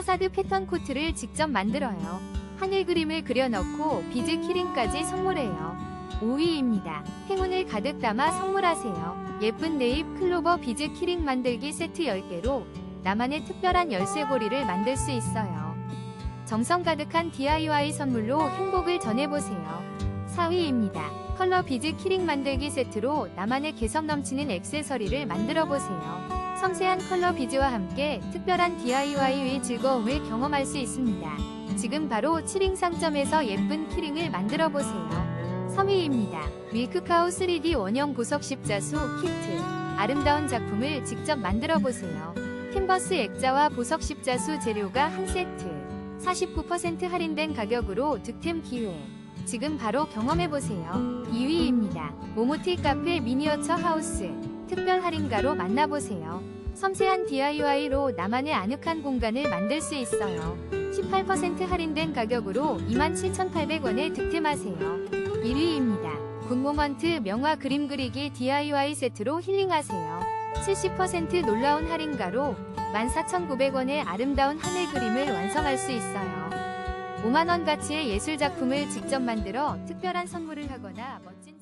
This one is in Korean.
파사드 패턴 코트를 직접 만들어요. 하늘 그림을 그려넣고 비즈 키링까지 선물해요. 5위입니다. 행운을 가득 담아 선물하세요. 예쁜 네잎 클로버 비즈 키링 만들기 세트 10개로 나만의 특별한 열쇠고리를 만들 수 있어요. 정성 가득한 DIY 선물로 행복을 전해보세요. 4위입니다. 컬러 비즈 키링 만들기 세트로 나만의 개성 넘치는 액세서리를 만들어 보세요. 섬세한 컬러 비즈와 함께 특별한 DIY의 즐거움을 경험할 수 있습니다. 지금 바로 7링 상점에서 예쁜 키링을 만들어 보세요. 3위입니다. 밀크카우 3D 원형 보석 십자수 키트. 아름다운 작품을 직접 만들어 보세요. 캔버스 액자와 보석 십자수 재료가 한 세트. 49% 할인된 가격으로 득템 기회. 지금 바로 경험해보세요. 2위입니다. 모모티 카페 미니어처 하우스. 특별 할인가로 만나보세요. 섬세한 DIY로 나만의 아늑한 공간을 만들 수 있어요. 18% 할인된 가격으로 27,800원에 득템하세요. 1위입니다. 굿모먼트 명화 그림 그리기 DIY 세트로 힐링하세요. 70% 놀라운 할인가로 14,900원의 아름다운 하늘 그림을 완성할 수 있어요. 5만원 가치의 예술 작품을 직접 만들어 특별한 선물을 하거나 멋진